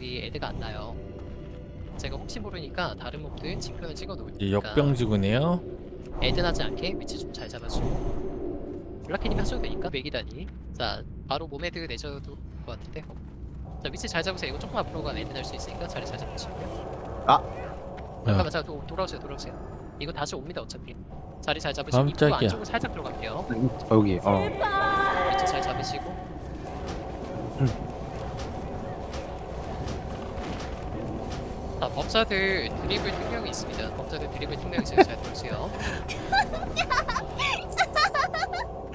몹들이 애드가 안 나요. 제가 혹시 모르니까 다른 몹들 징표는 찍어 놓을 테니까 역병지구네요. 애드 나지 않게 위치 좀 잘 잡아주고 블라키님 하셔도 되니까 맥이다니 자 바로 몸에드 내셔도 될 것 같은데 어. 자 위치 잘 잡으세요 이거 조금 앞으로 가면 애드 날 수 있으니까 자리 잘 잡으시고요 아. 잠깐만 자 도, 돌아오세요 돌아오세요 이거 다시 옵니다 어차피 자리 잘 잡으시고 입구 깜짝이야. 안쪽으로 살짝 들어갈게요 어, 여기 어 위치 잘 잡으시고 법사들 드리블 특명이 있습니다. 법사들 드리블 특명이 있어요. 잘 들으세요.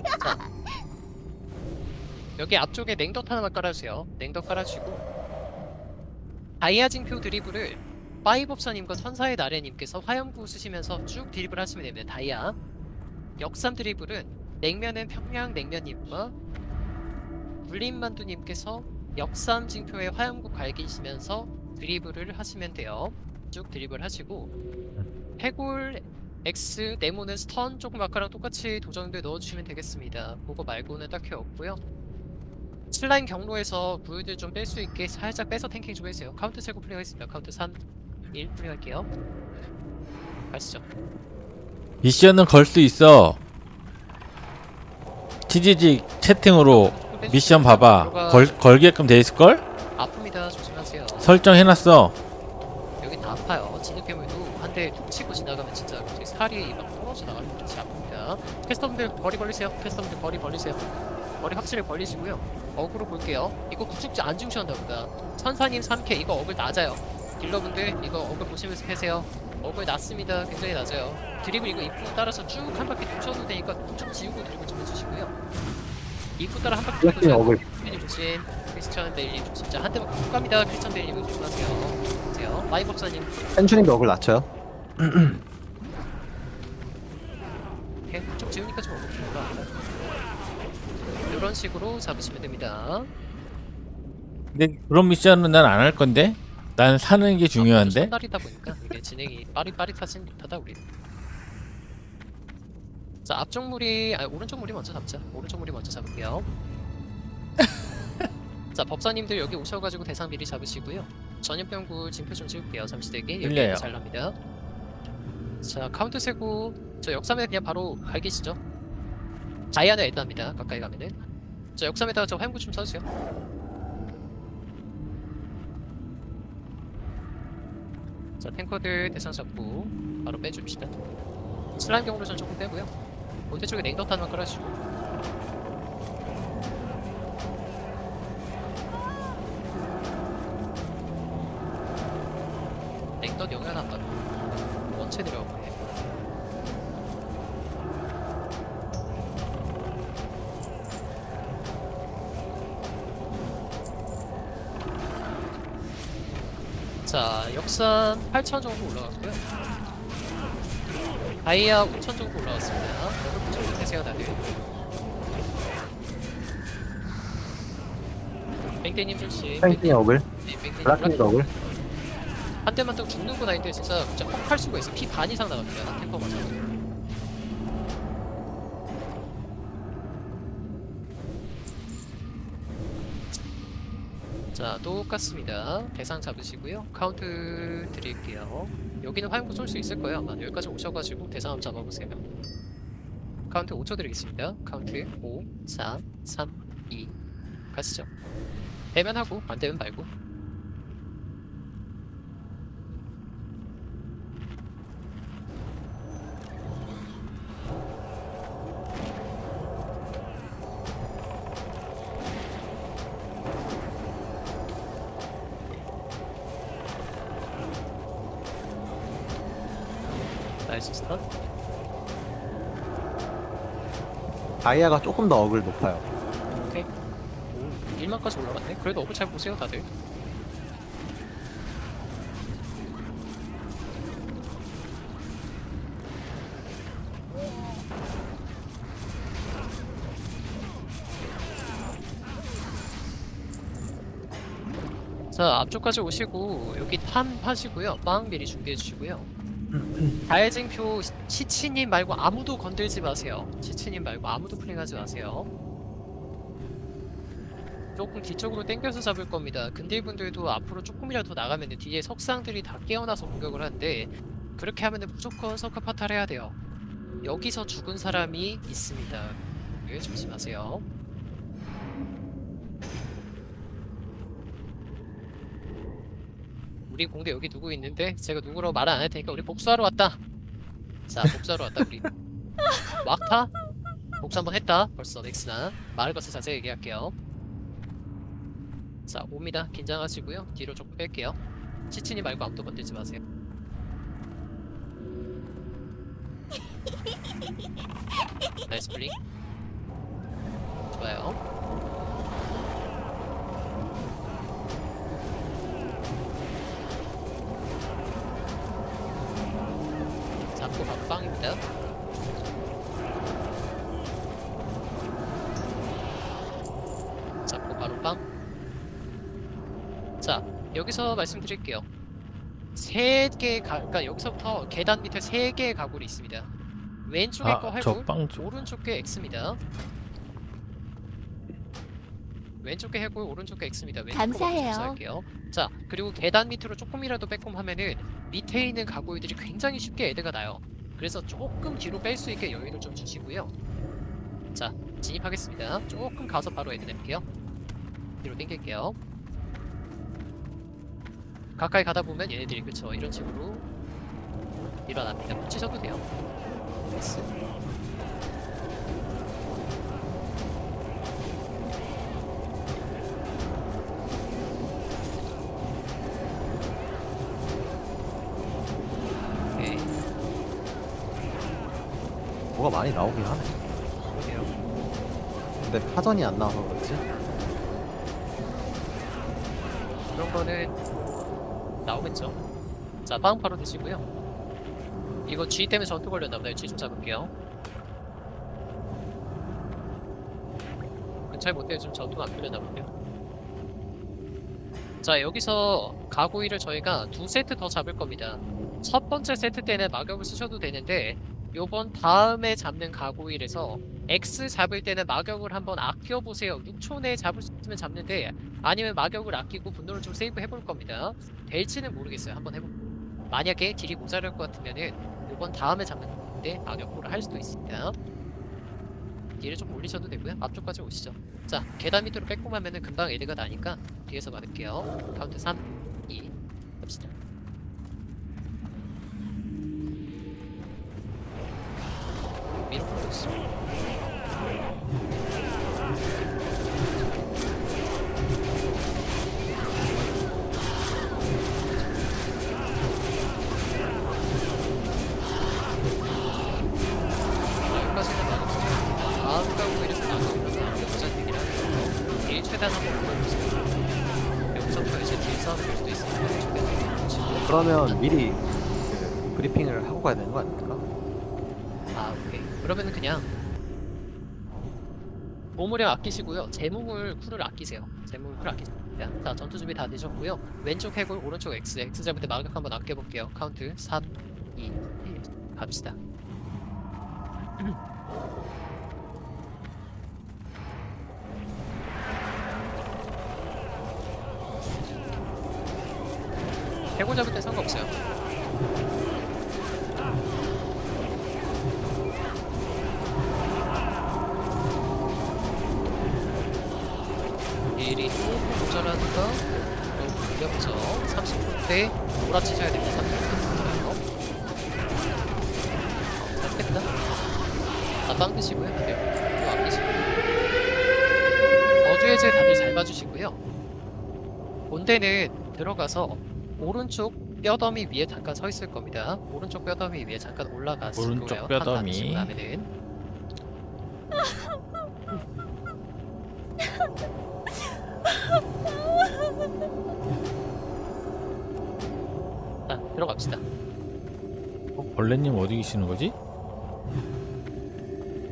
자 여기 앞쪽에 냉덕 하나만 깔아주세요. 냉덕 깔아주고. 다이아 징표 드리블을 파이법사님과 천사의 나래님께서 화염구 쓰시면서 쭉 드리블 하시면 됩니다. 다이아. 역삼 드리블은 냉면은 평양 냉면님과 물림만두님께서 역삼 징표에 화염구 갈기시면서 드리블을 하시면 돼요. 쭉 드리블 하시고 해골 X 네모는 스턴 조금 아까랑 똑같이 도전대 넣어주시면 되겠습니다. 그거 말고는 딱히 없고요. 슬라임 경로에서 구유들 좀 뺄 수 있게 살짝 빼서 탱킹 좀 해주세요. 카운트 세고 플레이하겠습니다. 카운트 3, 1 플레이할게요. 가시죠. 미션은 걸 수 있어. TGG 채팅으로 미션 봐봐. 걸 걸게끔 돼 있을 걸? 아픕니다. 조심 하세요. 설정해놨어. 여긴 다 아파요. 진흙괴물도 한 대 툭 치고 지나가면 진짜 갑자기 살이 막 떨어져 나가는 거 진짜 아픕니다. 캐스터분들 거리 벌리세요. 캐스터분들 거리 벌리세요. 머리 확실히 벌리시고요. 어그로 볼게요. 이거 구축지 안 중시한다 보다. 천사님 3K 이거 어글 낮아요. 딜러분들 이거 어글 보시면서 패세요. 어글 낮습니다. 굉장히 낮아요. 드리블 이거 입구 따라서 쭉 한 바퀴 도셔도 되니까 쭉 지우고 드리블 좀 해주시고요. 입구 따라 한 바퀴 크리스찬 조심, 크리스찬 데일리 조심. 자, 한 대만 훅 갑니다. 크리스찬 데일리 조심하세요. 보세요. 마이법사님 펜츄님도 어글 낮춰요 이렇게 좀 지우니까 좀 올라. 이런 식으로 잡으시면 됩니다. 근데 그런 미션은 난 안 할 건데. 난 사는 게 중요한데. 첫날이다 보니까 이게 진행이 빠릿빠릿하진 못하다 우리. 자 앞쪽 무리, 아 오른쪽 무리 먼저 잡자. 오른쪽 무리 먼저 잡을게요. 자 법사님들 여기 오셔가지고 대상 미리 잡으시고요. 전염병구 징표 좀 찍을게요. 잠시 대기. 여기 들려요. 잘 납니다. 자 카운트 세고 저 역삼에 그냥 바로 갈기시죠. 다이아는 애답니다. 가까이 가면은. 자 역삼에다가 저 화염구 좀 써주세요. 자 탱커들 대상 잡고 바로 빼줍시다. 슬라임 경우로 전 조금 빼고요. 본대 쪽에 냉덕탄만 깔아주고. 냉덕 영향 안 받고 원체 들어가고 해. 자, 역산 8,000 정도 올라갔고요. 다이아 5,000 정도 올라갔습니다. 여러분 좀 되세요, 다들. 뺑땡님 조심. 펜츄님 어글 네, 뺑땡님 어글 한 대만 딱 죽는 건 아닌데 진짜 진짜 퍽할 수가 있어. 피 반 이상 나갑니다. 템퍼 맞아. 자, 똑같습니다. 대상 잡으시고요. 카운트 드릴게요. 여기는 화염구 쏠 수 있을 거예요. 아마 여기까지 오셔가지고 대상 한번 잡아보세요. 카운트 5초 드리겠습니다. 카운트 5, 4, 3, 2 가시죠. 되면 하고 안 되면 말고. 나이스 스턴. 다이아가 조금 더 어글 높아요 오케이. 오, 1만까지 올라갔네. 그래도 어글 잘 보세요, 다들. 자, 앞쪽까지 오시고 여기 탐 하시고요. 빵 미리 준비해 주시고요. 다혜징표 시치님 말고 아무도 건들지 마세요. 시치님 말고 아무도 플링하지 마세요. 조금 뒤쪽으로 당겨서 잡을 겁니다. 근딜분들도 앞으로 조금이라도 나가면 뒤에 석상들이 다 깨어나서 공격을 하는데 그렇게 하면 무조건 서커 파탈해야 돼요. 여기서 죽은 사람이 있습니다. 네, 조심하세요. 우리 공대 여기 누구 있는데 제가 누구라고 말안할 테니까 우리 복수하러 왔다. 자 복수하러 왔다 우리. 막타? 복수 한번 했다. 벌써 넥스나 말을 것을 자세히 얘기할게요. 자 옵니다. 긴장하시고요. 뒤로 조금 뺄게요. 치친이 말고 아무도 건들지 마세요. 나이스 플링. 좋아요. 빵입니다. 잡고 바로 빵. 자, 여기서 말씀드릴게요. 세 가, 그러니까 여기서부터 계단 밑에 세 개의 가구리 있습니다. 왼쪽에 거 아저 해골, 빵 좀. 오른쪽 게 X입니다. 왼쪽 게 해골, 오른쪽 게 X입니다. 왼쪽 감사해요. 할게요. 자, 그리고 계단 밑으로 조금이라도 빼꼼 하면은 밑에 있는 가구들이 굉장히 쉽게 애드가 나요. 그래서 조금 뒤로 뺄 수 있게 여유를 좀 주시고요. 자, 진입하겠습니다. 조금 가서 바로 애드 낼게요. 뒤로 당길게요. 가까이 가다 보면 얘네들이 그쵸 이런 식으로 일어납니다. 붙이셔도 돼요. 됐어. 오케이. 뭐가 많이 나오긴 하네. 근데 파전이 안 나와서 그렇지? 그런 거는 나오겠죠. 자, 빵 바로 드시고요. 이거 G 때문에 전투 걸렸나 보다. G 좀 잡을게요. 잘 못해요. 지금 전투가 안 걸렸나 본데요. 자, 여기서 가구이를 저희가 두 세트 더 잡을 겁니다. 첫 번째 세트 때는 마격을 쓰셔도 되는데 요번 다음에 잡는 가구일에서 X 잡을 때는 마격을 한번 아껴보세요. 6초 내에 잡을 수 있으면 잡는데 아니면 마격을 아끼고 분노를 좀 세이브 해볼 겁니다. 될지는 모르겠어요. 한번 해보. 만약에 딜이 모자랄 것 같으면은 이번 다음에 잡는데 마격으로 할 수도 있습니다. 딜을 좀 올리셔도 되고요. 앞쪽까지 오시죠. 자, 계단 밑으로 빼꼼하면은 금방 에드가 나니까 뒤에서 받을게요. 카운트 3, 2, 갑시다. 위로 보고 있습니다. 여기까지는 진짜 다음 가고 이래서 얘기를 하고요. 딜 최대한 한번 올려보세요. 여기서부터 이제 딜 싸움이 될 수도 있으니까 최대한 보시고. 그러면 미리 그 브리핑을 하고 가야 되는 거 아닙니까? 그러면은 그냥 보물량 아끼시고요. 재물을 쿨을 아끼세요. 재물을 쿨 아끼세요 자 전투 준비 다 되셨고요. 왼쪽 해골 오른쪽 X X 잡을 때 마격 한번 아껴볼게요. 카운트 3 2 1 갑시다. 해골 잡을 때 상관없어요 모자라니까 너무 무렵죠 30분대 몰아치셔야 됩니다. 30분 잘 뺐다. 아빵 드시고요. 다들 이거 아끼시고 저주해제 다들 잘 봐주시고요. 본대는 들어가서 오른쪽 뼈더미 위에 잠깐 서 있을 겁니다. 오른쪽 뼈더미 위에 잠깐 올라가실 오른쪽 거예요. 뼈더미. 앉으 갑시다 어, 벌레님 어디 계시는 거지?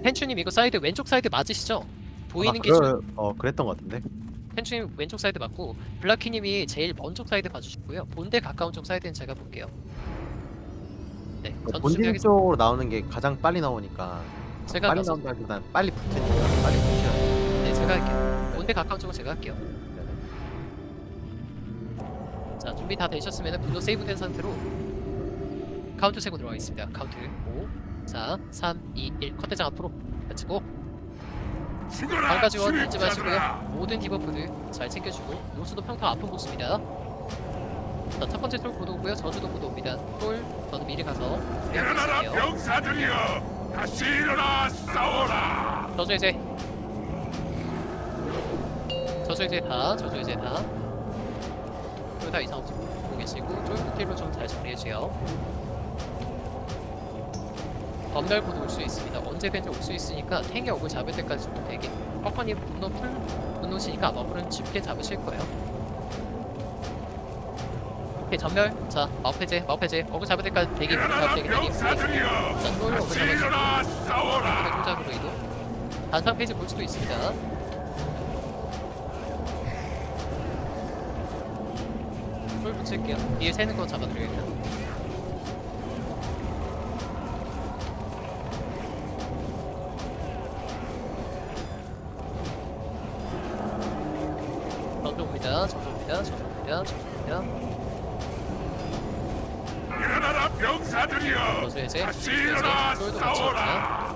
펜추님 이거 사이드 왼쪽 사이드 맞으시죠? 보이는 아, 게 그래, 어 그랬던 것 같은데. 펜추님 왼쪽 사이드 맞고 블라키님이 제일 먼 쪽 사이드 봐주시고요 본대 가까운 쪽 사이드는 제가 볼게요 네 전투 본진 준비하겠습니다 쪽으로 나오는 게 가장 빨리 나오니까 제가 빨리 가서 나온다기보단 빨리 붙으니까 빨리 붙여야 돼. 네, 제가 할게요. 본대 가까운 쪽은 제가 할게요. 자 준비 다 되셨으면 분노 세이브된 상태로 카운트 세고 들어가겠습니다. 카운트 5, 4, 3, 2, 1 컷대장 앞으로 렛츠고 방까지 원 잊지 마시고요. 모든 디버프들 잘 챙겨주고 노수도 평타 아픈 보스입니다. 자, 첫 번째 톨 고도고요. 저주도 고도입니다. 톨 저는 미리 가서 일어나라. 병사들이여 다시 일어나 싸워라 저주 이제 저주 이제 다 저주 이제 다 둘 다 이상 없이 보고 계시고 쫄부티로 좀잘 처리해주세요. 검열보도 올 수 있습니다. 언제든지 올 수 있으니까 탱이 억을 잡을 때까지 좀 되게 퍼커님 분노 풀 분노시니까 마블은 쉽게 잡으실 거예요. 오케이 전멸. 자 마법해제 마법해제. 억을 잡을 때까지 대기 잡을 때까지 대기. 쫄 억을 다시 잡으시고. 일어나 싸워라 이동의 조작으로 이동. 단상 페이지 볼 수도 있습니다. 쫄 붙일게요. 뒤에 새는 거 잡아드려야겠다 해제 일어나 싸워라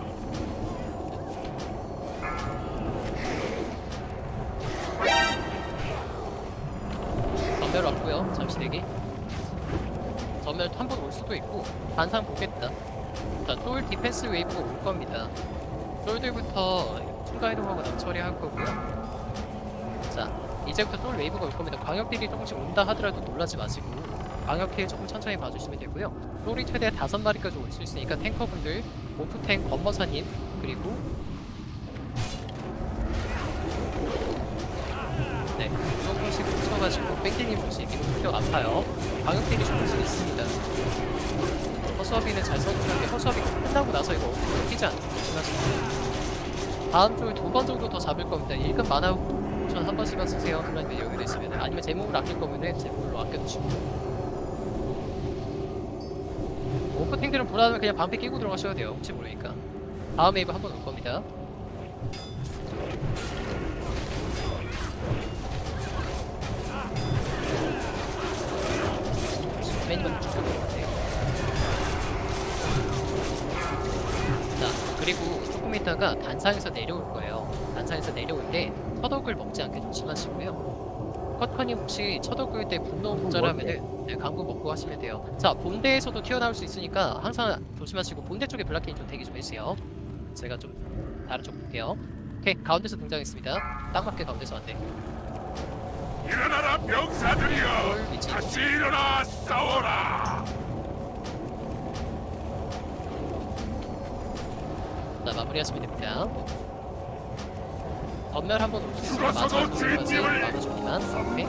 전멸 왔고요. 잠시 대기. 전멸 한 번 올 수도 있고 반상 보겠다. 자, 쫄 디펜스 웨이브가 올 겁니다. 쫄들부터 추가 이동하고 남처리 할 거고요. 자, 이제부터 쫄 웨이브가 올 겁니다. 광역 딜이 조금씩 온다 하더라도 놀라지 마시고 광역딜 조금 천천히 봐주시면 되고요. 쫄이 최대 다섯 마리까지 올 수 있으니까 탱커분들, 오프탱 검머사님 그리고 네, 조금씩 붙여가지고 뺑땡이 조심 이거 공격 아파요. 방역딜이 조금씩 있습니다. 허수아비는 잘 써주는데 허수아비 끝나고 나서 이거 뛰지 않고 조심하시고 다음 주에 두번 정도 더 잡을 겁니다. 1급 만화 전 한 번씩만 쓰세요. 그러면 여유가 있으면 아니면 제목을 아낄 거면 제목으로 아껴두시고 오프탱들은 불안하면 그냥 반패 끼고 들어가셔야 돼요. 혹시 모르니까 다음 웨이브 한번 올 겁니다. 매니만 죽여것 같아요. 자, 그리고 조금 있다가 단상에서 내려올 거예요. 단상에서 내려올 때 첫옥을 먹지 않게 조심하시고요. 컷커님 혹시 첫옥을 때 분노 모자라면은 네, 강구 먹고 하시면 돼요. 자, 본대에서도 튀어나올 수 있으니까 항상 조심하시고 본대 쪽에 블락킹 좀 대기 좀 해주세요. 제가 좀 다른 쪽 볼게요. 오케이, 가운데서 등장했습니다. 딱 맞게 가운데서 왔네. 일어나라 병사들이여 위치 다시 일어나 싸워라 자, 마무리하시면 됩니다. 전멸 한번 올 수 있으면 진심을 막아줍니다만 오케이.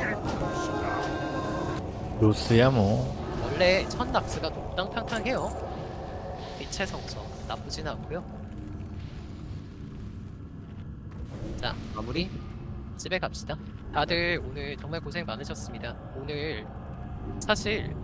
로스야 뭐. 원래 첫 락스가 동당탕탕해요. 빛의 성서 나쁘진 않고요. 자 마무리 집에 갑시다. 다들 오늘 정말 고생 많으셨습니다. 오늘 사실